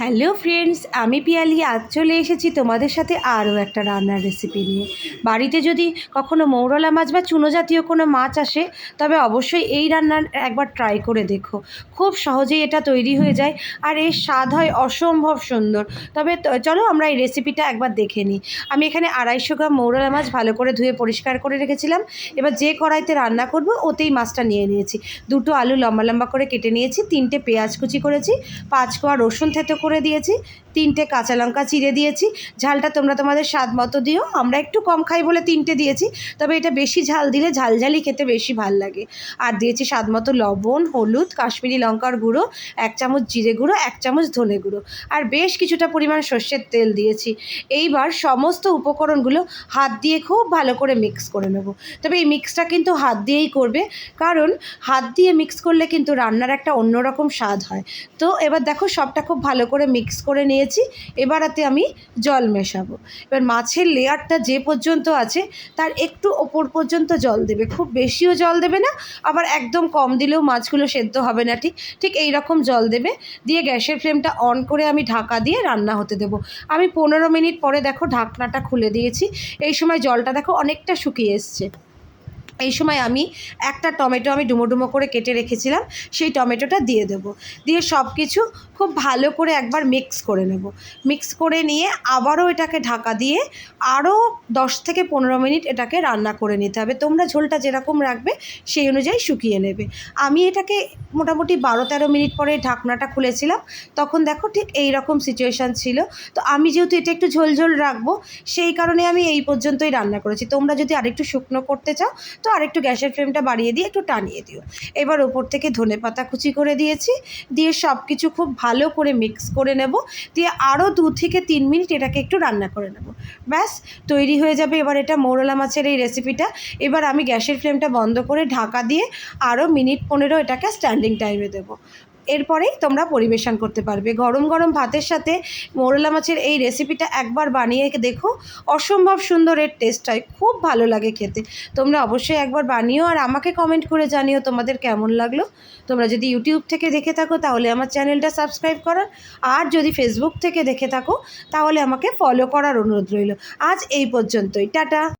Hello friends, আমি পিয়ালি। আজ চলে এসেছি তোমাদের সাথে আরও একটা রান্নার রেসিপি নিয়ে। বাড়িতে যদি কখনো মৌরলা মাছ বা চুনো জাতীয় কোনো মাছ আসে, তবে অবশ্যই এই রান্নার একবার ট্রাই করে দেখো। খুব সহজেই এটা তৈরি হয়ে যায় আর এর স্বাদ হয় অসম্ভব সুন্দর। তবে চলো আমরা এই রেসিপিটা একবার দেখে নিই। আমি এখানে আড়াইশো গ্রাম মৌরলা মাছ ভালো করে ধুয়ে পরিষ্কার করে রেখেছিলাম। এবার যে কড়াইতে রান্না করব, ওতেই মাছটা নিয়ে নিয়েছি। দুটো আলু লম্বা লম্বা করে কেটে নিয়েছি, তিনটে পেঁয়াজ কুচি করেছি, পাঁচ কোয়া রসুন থেতো করে দিয়েছি, তিনটে কাঁচা লঙ্কা চিড়ে দিয়েছি, ঝালটা তোমরা তোমাদের স্বাদ মতো দিও, আমরা একটু কম খাই বলে তিনটে দিয়েছি, তবে এটা বেশি ঝাল দিলে ঝালঝালি খেতে বেশি ভালো লাগে। আর দিয়েছি স্বাদ মতো লবণ, হলুদ, কাশ্মীরি লঙ্কার গুঁড়ো, এক চামচ জিরে গুঁড়ো, এক চামচ ধনে গুঁড়ো, আর বেশ কিছুটা পরিমাণ সর্ষের তেল দিয়েছি। এইবার সমস্ত উপকরণগুলো হাত দিয়ে খুব ভালো করে মিক্স করে নেব। তবে এই মিক্সটা কিন্তু হাত দিয়েই করবে, কারণ হাত দিয়ে মিক্স করলে কিন্তু রান্নার একটা অন্যরকম স্বাদ হয়। তো এবার দেখো সবটা খুব ভালো করে মিক্স করে নিয়েছি এবারাতে আমি জল মেশাবো। এবার মাছের লেয়ারটা যে পর্যন্ত আছে, তার একটু ওপর পর্যন্ত জল দেবে। খুব বেশিও জল দেবে না, আবার একদম কম দিলেও মাছগুলো সেদ্ধ হবে না ঠিক। ঠিক এই রকম জল দেবে, দিয়ে গ্যাসের ফ্লেমটা অন করে আমি ঢাকা দিয়ে রান্না হতে দেবো। আমি পনেরো মিনিট পরে দেখো ঢাকনাটা খুলে দিয়েছি। এই সময় জলটা দেখো অনেকটা শুকিয়ে এসছে। এই সময় আমি একটা টমেটো আমি ডুমো ডুমো করে কেটে রেখেছিলাম, সেই টমেটোটা দিয়ে দেবো। দিয়ে সব কিছু খুব ভালো করে একবার মিক্স করে নেব। মিক্স করে নিয়ে আবারও এটাকে ঢাকা দিয়ে আরও দশ থেকে পনেরো মিনিট এটাকে রান্না করে নিতে হবে। তোমরা ঝোলটা যেরকম রাখবে, সেই অনুযায়ী শুকিয়ে নেবে। আমি এটাকে মোটামুটি বারো তেরো মিনিট পরে ঢাকনাটা খুলেছিলাম। তখন দেখো ঠিক এই রকম সিচুয়েশান ছিল। তো আমি যেহেতু এটা একটু ঝোল ঝোল রাখব, সেই কারণে আমি এই পর্যন্তই রান্না করেছি। তোমরা যদি আরেকটু শুকনো করতে চাও তো আরেকটু গ্যাসের ফ্লেমটা বাড়িয়ে দিয়ে একটু টানিয়ে দিও। এবার ওপর থেকে ধনে পাতা কুচি করে দিয়েছি। দিয়ে সব কিছু খুব ভালো করে মিক্স করে নেব। দিয়ে আরও দু থেকে তিন মিনিট এটাকে একটু রান্না করে নেব। ব্যাস, তৈরি হয়ে যাবে এবার এটা মৌরলা মাছের এই রেসিপিটা এবার আমি গ্যাসের ফ্লেমটা বন্ধ করে ঢাকা দিয়ে আরও মিনিট পনেরো এটাকে স্ট্যান্ডিং টাইমে দেবো। এরপরেই তোমরা পরিবেশন করতে পারবে। গরম গরম ভাতের সাথে মোরলা মাছের এই রেসিপিটা একবার বানিয়ে দেখো। অসম্ভব সুন্দর এর টেস্ট হয়, খুব ভালো লাগে খেতে। তোমরা অবশ্যই একবার বানিও আর আমাকে কমেন্ট করে জানিও তোমাদের কেমন লাগল। তোমরা যদি ইউটিউব থেকে দেখে থাকো তাহলে আমার চ্যানেলটা সাবস্ক্রাইব করার আর যদি ফেসবুক থেকে দেখে থাকো তাহলে আমাকে ফলো করার অনুরোধ রইল। আজ এই পর্যন্তই। টাটা!